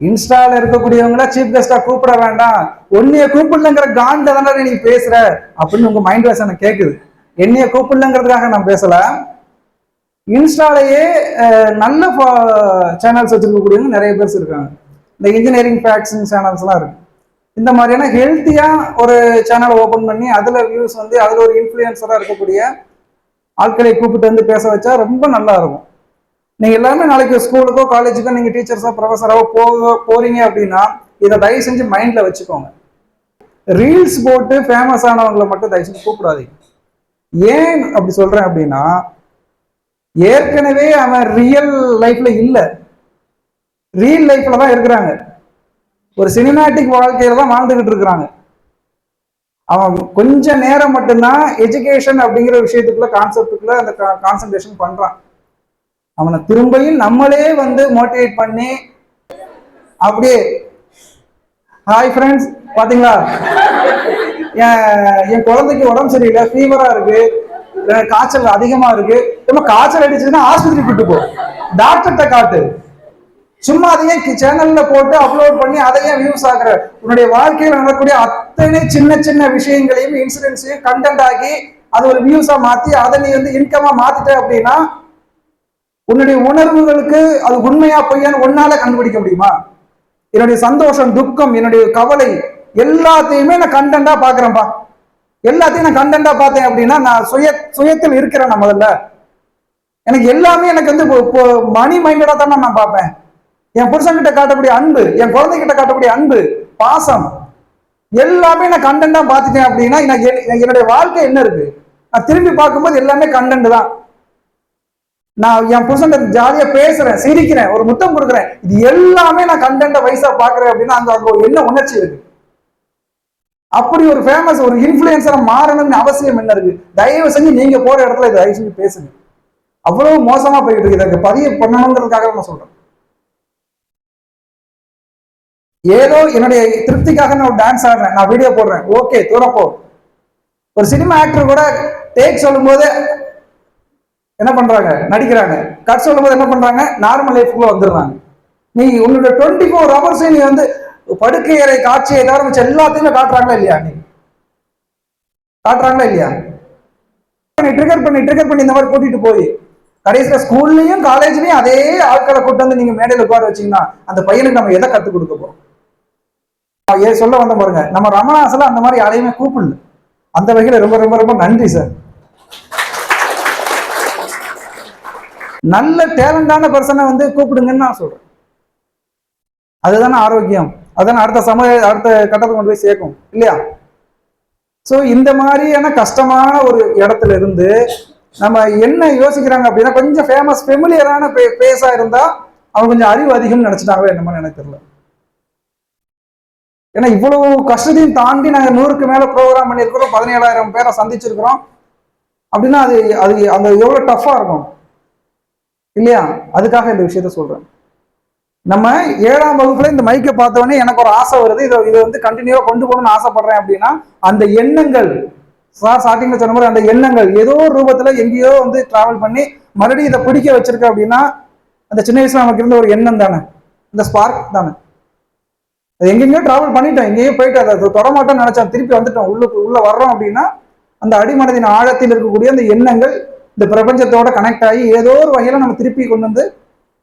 இன்ஸ்டால இருக்கக்கூடியவங்கள சீஃப் கெஸ்டா கூப்பிட வேண்டாம். உன்னைய கூப்பிடலங்கிற காண்ட தானே நீ பேசுற? அப்படின்னு உங்க மைண்ட் வாஷ் எனக்கு கேக்குது. என்னைய கூப்பிடலங்கிறதுக்காக நான் பேசல. இன்ஸ்டாலேயே நல்ல சேனல்ஸ் வச்சிருக்கக்கூடியவங்க நிறைய பேர் இருக்காங்க. இந்த இன்ஜினியரிங் ஃபேக்ட்ஸ் சேனல்ஸ்லாம் இருக்கு. இந்த மாதிரியான ஹெல்த்தியா ஒரு சேனலை ஓபன் பண்ணி அதுல வியூஸ் வந்து அதுல ஒரு இன்ஃப்ளூயன்சரா இருக்கக்கூடிய ஆட்களை கூப்பிட்டு வந்து பேச வச்சா ரொம்ப நல்லா இருக்கும். நீங்க எல்லாருமே நாளைக்கு ஸ்கூலுக்கோ காலேஜுக்கோ நீங்க டீச்சர்ஸோ ப்ரொஃபஸரோ போக போறீங்க அப்படின்னா இதை தயவு செஞ்சு மைண்ட்ல வச்சுக்கோங்க. ரீல்ஸ் போட்டு ஃபேமஸ் ஆனவங்களை மட்டும் தயவு செஞ்சு கூப்பிடாதீங்க. ஏன் அப்படி சொல்றேன் அப்படின்னா ஏற்கனவே அவன் ரியல் லைஃப்ல இல்லை. ரியல் லைஃப்ல தான் இருக்கிறாங்க. ஒரு சினிமேட்டிக் வாழ்க்கையில தான் வாழ்ந்துகிட்டு இருக்கிறாங்க. அவன் கொஞ்ச நேரம் மட்டும்தான் எஜுகேஷன் அப்படிங்கிற விஷயத்துக்குள்ள கான்செப்டுக்குள்ள அந்த கான்சன்ட்ரேஷன் பண்றான். அவனை திரும்பியும் நம்மளே வந்து மோட்டிவேட் பண்ணி அப்படியே ஹாய் ஃப்ரெண்ட்ஸ் பாத்தீங்களா? என் என் குழந்தைக்கு உடம்பு சரியில்லை ஃபீவரா இருக்கு காய்ச்சல் அதிகமா இருக்கு. ரொம்ப காய்ச்சல் அடிச்சதுன்னா ஆஸ்பத்திரி கூட்டு போ. டாக்டர்கிட்ட காட்டு சும்மா அதையே சேனல்ல போட்டு அப்லோட் பண்ணி அதையே வியூஸ் ஆகுற உன்னுடைய வாழ்க்கையில் நடக்கக்கூடிய அத்தனை சின்ன சின்ன விஷயங்களையும் இன்சிடென்ட்ஸையும் கண்டென்ட் ஆக்கி அது ஒரு வியூஸா மாத்தி அதை நீ வந்து இன்கமா மாத்திட்ட அப்படின்னா உன்னுடைய உணர்வுகளுக்கு அது உண்மையா பொய்யான்னு ஒன்னால கண்டுபிடிக்க முடியுமா? என்னுடைய சந்தோஷம் துக்கம் என்னுடைய கவலை எல்லாத்தையுமே நான் கண்டென்ட்டா பாக்குறேன்பா எல்லாத்தையும் நான் கண்டென்ட்டா பார்த்தேன் அப்படின்னா நான் சுய சுயத்தில் இருக்கிறேன் நான் முதல்ல. எனக்கு எல்லாமே எனக்கு வந்து இப்போ மணி மைண்டடா தானே நான் பார்ப்பேன். என் புருஷன்கிட்ட காட்டக்கூடிய அன்பு என் குழந்தைகிட்ட காட்டக்கூடிய அன்பு பாசம் எல்லாமே நான் கண்டென்ட்டா பார்த்துட்டேன் அப்படின்னா எனக்கு என்னுடைய வாழ்க்கை என்ன இருக்கு? நான் திரும்பி பார்க்கும்போது எல்லாமே கண்டென்ட் தான். நான் என் புருஷன் ஜாலியா பேசுறேன் சிரிக்கிறேன் ஒரு முத்தம் கொடுக்குறேன். இது எல்லாமே நான் கண்டென்ட்ட வயசா பாக்குறேன் அப்படின்னா அங்க அங்க ஒரு என்ன உணர்ச்சி இருக்கு. அப்படி ஒரு ஃபேமஸ் ஒரு இன்ஃபுளுசரா மாறணும்னு அவசியம் என்ன இருக்கு? தயவு செஞ்சு நீங்க போற இடத்துல இதை தயவு செஞ்சு பேசுங்க. அவ்வளவு மோசமா போயிட்டு இருக்கு. இதை பதிவு பண்ணணுங்கிறதுக்காக நான் சொல்றேன். ஏதோ என்னுடைய திருப்திக்காக நான் ஒரு டான்ஸ் ஆடுறேன். நான் வீடியோ போடுறேன். ஓகே தூரப்போ ஒரு சினிமா ஆக்டர் கூட டேக் சொல்லும்போது என்ன பண்றாங்க? நடிக்கிறாங்க. கட் சொல்லும்போது என்ன பண்றாங்க? நார்மல் லைஃப்குள்ள வந்துடுறாங்க. நீ உன்னோட டுவெண்ட்டி ஃபோர் ஹவர்ஸையும் நீ வந்து படுக்கை அறை காட்சியை தவிர மிச்ச எல்லாத்தையுமே காட்டுறாங்களா இல்லையா நீ? காட்டுறாங்களா இல்லையா? ட்ரிகர் பண்ணி ட்ரிகர் பண்ணி இந்த மாதிரி கூட்டிட்டு போய் கடைசியில் ஸ்கூல்லையும் காலேஜ்லையும் அதே ஆட்களை கூட்டு வந்து நீங்க மேடையில் உட்கார வச்சீங்கன்னா அந்த பையனுக்கு நம்ம எதை கற்றுக் கொடுக்க போறோம்? ஏ சொல்ல வந்த பாருங்க. நம்ம ரமணாசில் அந்த மாதிரி யாரையுமே கூப்பிடல. அந்த வகையில் ரொம்ப ரொம்ப ரொம்ப நன்றி சார் நல்ல டேலண்டான பர்சனை வந்து கூப்பிடுங்கன்னு நான் சொல்றேன். அதுதானே ஆரோக்கியம். அதான் அடுத்த சமய அடுத்த கட்டத்துக்கு கொண்டு போய் சேர்க்கும். இல்லையா? ஸோ இந்த மாதிரியான கஷ்டமான ஒரு இடத்துல இருந்து நம்ம என்ன யோசிக்கிறாங்க அப்படின்னா கொஞ்சம் ஃபேமஸ் ஃபெமிலியரான பே பேஸா இருந்தா அவங்க கொஞ்சம் அறிவு அதிகம்னு நினைச்சிட்டாங்க என்னமோ எனக்கு தெரியல. ஏன்னா இவ்வளவு கஷ்டத்தையும் தாண்டி நாங்கள் நூறுக்கு மேல ப்ரோக்ராம் பண்ணியிருக்கிறோம். பதினேழாயிரம் பேரை சந்திச்சிருக்கிறோம். அப்படின்னா அது அது அந்த எவ்வளோ டஃப்பாக இருக்கும். இல்லையா? அதுக்காக இந்த விஷயத்த சொல்றேன். நம்ம ஏழாம் வகுப்புல இந்த மைக்கை பார்த்தவொடனே எனக்கு ஒரு ஆசை வருது. இதை இதை வந்து கண்டினியூவா கொண்டு போகணும்னு ஆசைப்படுறேன் அப்படின்னா அந்த எண்ணங்கள் சார் ஸ்டார்டிங்ல சொன்ன மாதிரி அந்த எண்ணங்கள் ஏதோ ஒரு ரூபத்துல எங்கேயோ வந்து டிராவல் பண்ணி மறுபடியும் இதை பிடிக்க வச்சிருக்க அப்படின்னா அந்த சின்ன வயசுல நமக்கு இருந்த ஒரு எண்ணம் தானே? இந்த ஸ்பார்க் தானே? அது எங்கெங்கயோ டிராவல் பண்ணிட்டோம் எங்கேயோ போயிட்டு அதை தொடமாட்டோம்னு நினைச்சோம் திருப்பி வந்துட்டோம் உள்ளுக்கு உள்ள வர்றோம் அப்படின்னா அந்த அடிமனதின் ஆழத்தில் இருக்கக்கூடிய அந்த எண்ணங்கள் இந்த பிரபஞ்சத்தோட கனெக்ட் ஆகி ஏதோ ஒரு வகையில நம்ம திருப்பி கொண்டு வந்து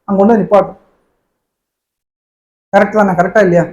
அங்க கொண்டு வந்து நிப்பாட்டும் கரெக்ட் தானே? கரெக்டா இல்லையா?